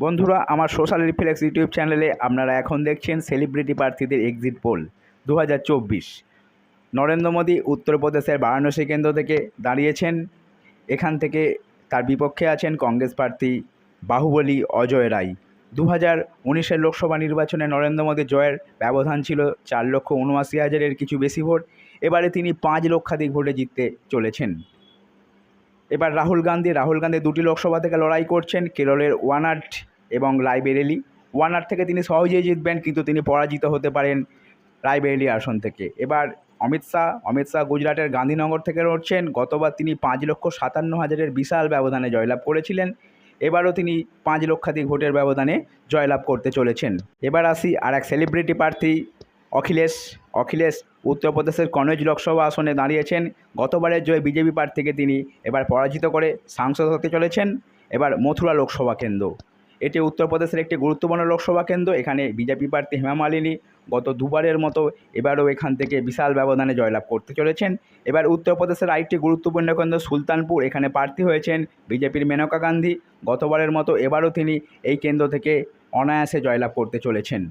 বন্ধুরা, আমার social reflex YouTube চ্যানেলে আপনারা এখন দেখছেন সেলিব্রিটি প্রার্থীদের এক্সিট পোল দু হাজার চব্বিশ। নরেন্দ্র মোদী উত্তরপ্রদেশের বারাণসী কেন্দ্র থেকে দাঁড়িয়েছেন। এখান থেকে তার বিপক্ষে আছেন কংগ্রেস প্রার্থী বাহুবলী অজয় রায় দু হাজার উনিশের লোকসভা নির্বাচনে নরেন্দ্র মোদীর জয়ের ব্যবধান ছিল চার লক্ষ উনআশি হাজারের কিছু বেশি ভোট। এবারে তিনি পাঁচ লক্ষাধিক ভোটে জিততে চলেছেন। এবার রাহুল গান্ধী রাহুল গান্ধী দুটি লোকসভা থেকে লড়াই করছেন। কেরলের ওয়ানাড এবং রায়বেরেলি ওয়ানাড থেকে তিনি সহজেই জিতবেন, কিন্তু তিনি পরাজিত হতে পারেন রায়বেরেলি আসন থেকে। এবার অমিত শাহ অমিত শাহ গুজরাটের গান্ধীনগর থেকে লড়ছেন। গতবার তিনি পাঁচ লক্ষ সাতান্ন হাজারের বিশাল ব্যবধানে জয়লাভ করেছিলেন। এবারও তিনি পাঁচ লক্ষাধিক ভোটের ব্যবধানে জয়লাভ করতে চলেছেন। এবার আসি আর এক সেলিব্রিটি প্রার্থী, অখিলেশ। অখিলেশ উত্তরপ্রদেশের কনৌজ লোকসভা আসনে দাঁড়িয়েছেন। গতবারের জয় বিজেপি প্রার্থীকে তিনি এবার পরাজিত করে সাংসদ হতে চলেছেন। এবার মথুরা লোকসভা কেন্দ্র। এটি উত্তরপ্রদেশের একটি গুরুত্বপূর্ণ লোকসভা কেন্দ্র। এখানে বিজেপি প্রার্থী হেমা মালিনী গত দুবারের মতো এবারও এখান থেকে বিশাল ব্যবধানে জয়লাভ করতে চলেছেন। এবার উত্তরপ্রদেশের আরেকটি গুরুত্বপূর্ণ কেন্দ্র সুলতানপুর। এখানে প্রার্থী হয়েছেন বিজেপির মেনকা গান্ধী। গতবারের মতো এবারও তিনি এই কেন্দ্র থেকে অনায়াসে জয়লাভ করতে চলেছেন।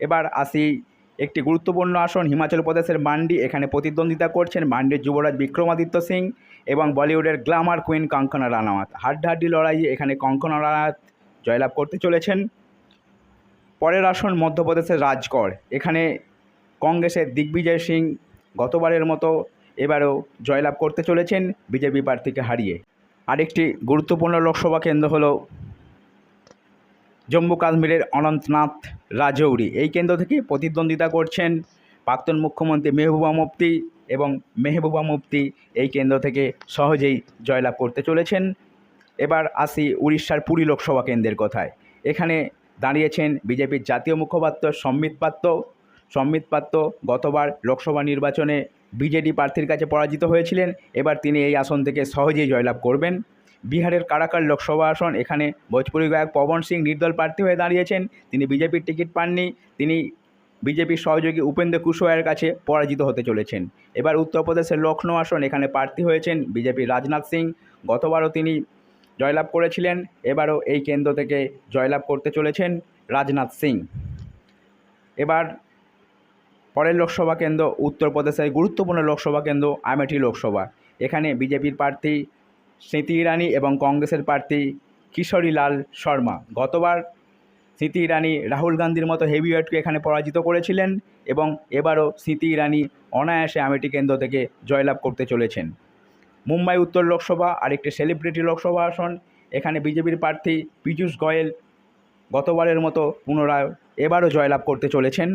এবার আসি একটি গুরুত্বপূর্ণ আসন, হিমাচল প্রদেশের মান্ডি। এখানে প্রতিদ্বন্দ্বিতা করছেন মান্ডির যুবরাজ বিক্রমাদিত্য সিং এবং বলিউডের গ্ল্যামার কুইন কঙ্কনা রানাওয়াত। হাড্ডাহাড্ডি লড়াইয়ে এখানে কঙ্কনা রানাওয়াত জয়লাভ করতে চলেছেন। পরের আসন মধ্যপ্রদেশের রাজগড়। এখানে কংগ্রেসের দিগ্বিজয় সিং গতবারের মতো এবারও জয়লাভ করতে চলেছেন বিজেপি প্রার্থীকে হারিয়ে। আরেকটি গুরুত্বপূর্ণ লোকসভা কেন্দ্র হলো জম্মু কাশ্মীরের অনন্তনাথ রাজৌরি। এই কেন্দ্র থেকে প্রতিদ্বন্দ্বিতা করছেন প্রাক্তন মুখ্যমন্ত্রী মেহবুবা মুফতি এবং মেহবুবা মুফতি এই কেন্দ্র থেকে সহজেই জয়লাভ করতে চলেছেন। এবার আসি উড়িষ্যার পুরী লোকসভা কেন্দ্রের কথায়। এখানে দাঁড়িয়েছেন বিজেপির জাতীয় মুখপাত্র সম্বিত পাত্র। সম্বিত পাত্র গতবার লোকসভা নির্বাচনে বিজেডি প্রার্থীর কাছে পরাজিত হয়েছিলেন। এবার তিনি এই আসন থেকে সহজেই জয়লাভ করবেন। বিহারের কারাকার লোকসভা আসন, এখানে ভোজপুরি গায়ক পবন সিং নির্দল প্রার্থী হয়ে দাঁড়িয়েছেন। তিনি বিজেপির টিকিট পাননি। তিনি বিজেপির সহযোগী উপেন্দ্র কুশওয়ার কাছে পরাজিত হতে চলেছেন। এবার উত্তরপ্রদেশের লখনৌ আসন, এখানে প্রার্থী হয়েছেন বিজেপির রাজনাথ সিং। গতবারও তিনি জয়লাভ করেছিলেন। এবারও এই কেন্দ্র থেকে জয়লাভ করতে চলেছেন রাজনাথ সিং। এবার পরের লোকসভা কেন্দ্র উত্তরপ্রদেশের গুরুত্বপূর্ণ লোকসভা কেন্দ্র আমেঠি লোকসভা। এখানে বিজেপির প্রার্থী স্মৃতি ইরানি এবং কংগ্রেসের প্রার্থী কিশোরী লাল শর্মা। গতবার স্মৃতি ইরানি রাহুল গান্ধীর মতো হেভিওয়েটকে এখানে পরাজিত করেছিলেন এবং এবারও স্মৃতি ইরানি অনায়াসে আমেটি কেন্দ্র থেকে জয়লাভ করতে চলেছেন। মুম্বাই উত্তর লোকসভা, আরেকটি সেলিব্রিটি লোকসভা আসন, এখানে বিজেপির প্রার্থী পীযূষ গোয়েল গতবারের মতো পুনরায় এবারও জয়লাভ করতে চলেছেন।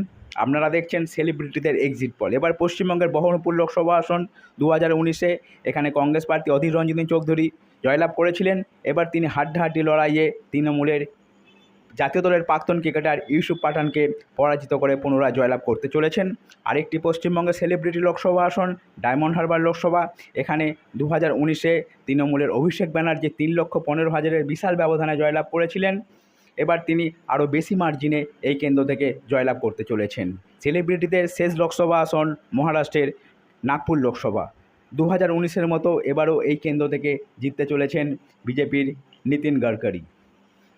আপনারা দেখছেন সেলিব্রিটিদের এক্সিট পল এবার পশ্চিমবঙ্গের বহরমপুর লোকসভা আসন দু হাজার উনিশে, এখানে কংগ্রেস প্রার্থী অধীর রঞ্জিনী চৌধুরী জয়লাভ করেছিলেন। এবার তিনি হাড্ডাহাড্ডি লড়াইয়ে তৃণমূলের জাতীয় দলের প্রাক্তন ক্রিকেটার ইউসুফ পাঠানকে পরাজিত করে পুনরায় জয়লাভ করতে চলেছেন। আরেকটি পশ্চিমবঙ্গের সেলিব্রিটি লোকসভা আসন ডায়মন্ড হারবার লোকসভা। এখানে দু হাজার উনিশে তৃণমূলের অভিষেক ব্যানার্জি তিন লক্ষ পনেরো হাজারের বিশাল ব্যবধানে জয়লাভ করেছিলেন। এবার তিনি আরও বেশি মার্জিনে এই কেন্দ্র থেকে জয়লাভ করতে চলেছেন। সেলিব্রিটিদের শেষ লোকসভা আসন মহারাষ্ট্রের নাগপুর লোকসভা। দু হাজার উনিশের মতো এবারও এই কেন্দ্র থেকে জিততে চলেছেন বিজেপির নীতিন গডকরি।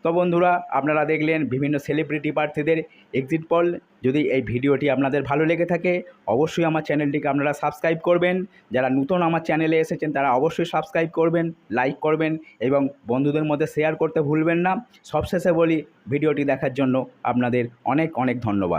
তো বন্ধুরা, আপনারা দেখলেন বিভিন্ন সেলিব্রিটি প্রার্থীদের এক্সিট পল যদি এই ভিডিওটি আপনাদের ভালো লেগে থাকে, অবশ্যই আমার চ্যানেলটিকে আপনারা সাবস্ক্রাইব করবেন। যারা নতুন আমার চ্যানেলে এসেছেন, তারা অবশ্যই সাবস্ক্রাইব করবেন লাইক করবেন এবং বন্ধুদের মধ্যে শেয়ার করতে ভুলবেন না। সবশেষে বলি, ভিডিওটি দেখার জন্য আপনাদের অনেক অনেক ধন্যবাদ।